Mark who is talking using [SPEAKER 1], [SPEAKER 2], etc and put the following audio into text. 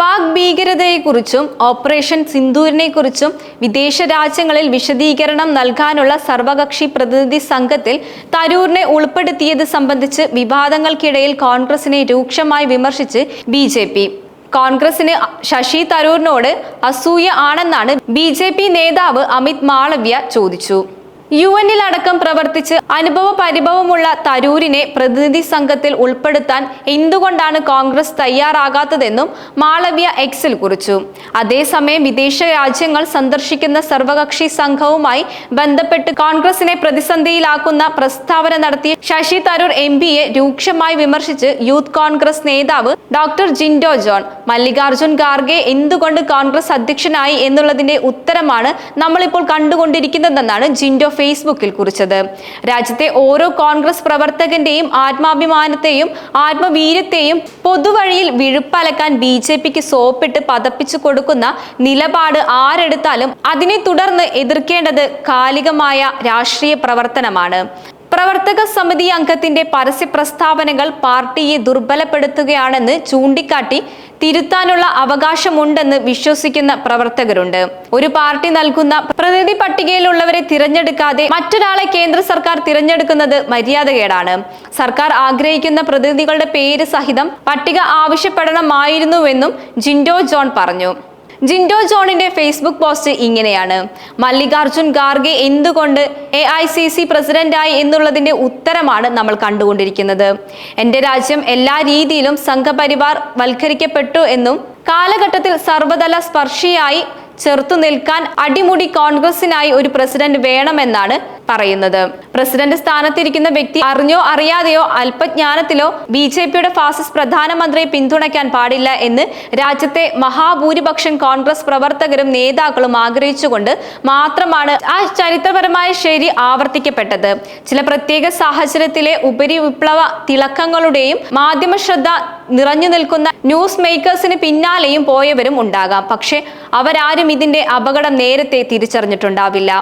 [SPEAKER 1] Pak ഭീകരതയെക്കുറിച്ചും operation സിന്ദൂരിനെക്കുറിച്ചും വിദേശ രാജ്യങ്ങളിൽ വിശദീകരണം നൽകാനുള്ള സർവകക്ഷി പ്രതിനിധി സംഘത്തിൽ തരൂരിനെ ഉൾപ്പെടുത്തിയത് സംബന്ധിച്ച് വിവാദങ്ങൾക്കിടയിൽ കോൺഗ്രസിനെ രൂക്ഷമായി വിമർശിച്ച് ബി കോൺഗ്രസിന് ശശി തരൂരിനോട് അസൂയ ആണെന്നാണ് ബി നേതാവ് അമിത് മാളവ്യ ചോദിച്ചു. യു എന്നിലടക്കം പ്രവർത്തിച്ച് അനുഭവ പരിഭവമുള്ള തരൂരിനെ പ്രതിനിധി സംഘത്തിൽ ഉൾപ്പെടുത്താൻ എന്തുകൊണ്ടാണ് കോൺഗ്രസ് തയ്യാറാകാത്തതെന്നും മാളവ്യ എക്സിൽ കുറിച്ചു. അതേസമയം വിദേശ രാജ്യങ്ങൾ സന്ദർശിക്കുന്ന സർവകക്ഷി സംഘവുമായി ബന്ധപ്പെട്ട് കോൺഗ്രസിനെ പ്രതിസന്ധിയിലാക്കുന്ന പ്രസ്താവന നടത്തിയ ശശി തരൂർ എം പിയെ രൂക്ഷമായി വിമർശിച്ച് യൂത്ത് കോൺഗ്രസ് നേതാവ് ഡോക്ടർ ജിൻഡോ ജോൺ. മല്ലികാർജുൻ ഖാർഗെ എന്തുകൊണ്ട് കോൺഗ്രസ് അധ്യക്ഷനായി എന്നുള്ളതിന്റെ ഉത്തരമാണ് നമ്മളിപ്പോൾ കണ്ടുകൊണ്ടിരിക്കുന്നതെന്നാണ് ജിൻഡോ ഫേസ്ബുക്കിൽ കുറിച്ചത്. രാജ്യത്തെ ഓരോ കോൺഗ്രസ് പ്രവർത്തകന്റെയും ആത്മാഭിമാനത്തെയും ആത്മവീര്യത്തെയും പൊതുവഴിയിൽ വിഴുപ്പലക്കാൻ ബി ജെ പിക്ക് സോപ്പിട്ട് പതപ്പിച്ചു കൊടുക്കുന്ന നിലപാട് ആരെടുത്താലും അതിനെ തുടർന്ന് എതിർക്കേണ്ടത് കാലികമായ രാഷ്ട്രീയ പ്രവർത്തനമാണ്. പ്രവർത്തക സമിതി അംഗത്തിന്റെ പരസ്യ പ്രസ്താവനകൾ പാർട്ടിയെ ദുർബലപ്പെടുത്തുകയാണെന്ന് ചൂണ്ടിക്കാട്ടി തിരുത്താനുള്ള അവകാശമുണ്ടെന്ന് വിശ്വസിക്കുന്ന പ്രവർത്തകരുണ്ട്. ഒരു പാർട്ടി നൽകുന്ന പ്രതിനിധി പട്ടികയിലുള്ളവരെ തിരഞ്ഞെടുക്കാതെ മറ്റൊരാളെ കേന്ദ്ര സർക്കാർ തിരഞ്ഞെടുക്കുന്നത് മര്യാദകേടാണ്. സർക്കാർ ആഗ്രഹിക്കുന്ന പ്രതിനിധികളുടെ പേര് സഹിതം പട്ടിക ആവശ്യപ്പെടണമായിരുന്നുവെന്നും ജിൻഡോ ജോൺ പറഞ്ഞു. ജിൻഡോ ജോണിന്റെ ഫേസ്ബുക്ക് പോസ്റ്റ് ഇങ്ങനെയാണ്. മല്ലികാർജുൻ ഖാർഗെ എന്തുകൊണ്ട് എ ഐ സി സി പ്രസിഡന്റായി എന്നുള്ളതിന്റെ ഉത്തരമാണ് നമ്മൾ കണ്ടുകൊണ്ടിരിക്കുന്നത്. എന്റെ രാജ്യം എല്ലാ രീതിയിലും സംഘപരിവാർ വൽക്കരിക്കപ്പെട്ടു എന്നും കാലഘട്ടത്തിൽ സർവതല സ്പർശിയായി ചെറുത്തു നിൽക്കാൻ അടിമുടി കോൺഗ്രസിനായി ഒരു പ്രസിഡന്റ് വേണമെന്നാണ് പറയുന്നത്. പ്രസിഡന്റ് സ്ഥാനത്തിരിക്കുന്ന വ്യക്തി അറിഞ്ഞോ അറിയാതെയോ അല്പജ്ഞാനത്തിലോ ബി ജെ പിയുടെ ഫാസിസ്റ്റ് പ്രധാനമന്ത്രിയെ പിന്തുണയ്ക്കാൻ പാടില്ല എന്ന് രാജ്യത്തെ മഹാഭൂരിപക്ഷം കോൺഗ്രസ് പ്രവർത്തകരും നേതാക്കളും ആഗ്രഹിച്ചുകൊണ്ട് മാത്രമാണ് ആ ചരിത്രപരമായ ശരി ആവർത്തിക്കപ്പെട്ടത്. ചില പ്രത്യേക സാഹചര്യത്തിലെ ഉപരി വിപ്ലവ തിളക്കങ്ങളുടെയും മാധ്യമ ശ്രദ്ധ നിറഞ്ഞു നിൽക്കുന്ന ന്യൂസ് മേക്കേഴ്സിന് പിന്നാലെയും പോയവരും ഉണ്ടാകാം. പക്ഷെ അവരാരും ഇതിന്റെ അപകടം നേരത്തെ തിരിച്ചറിഞ്ഞിട്ടുണ്ടാവില്ല.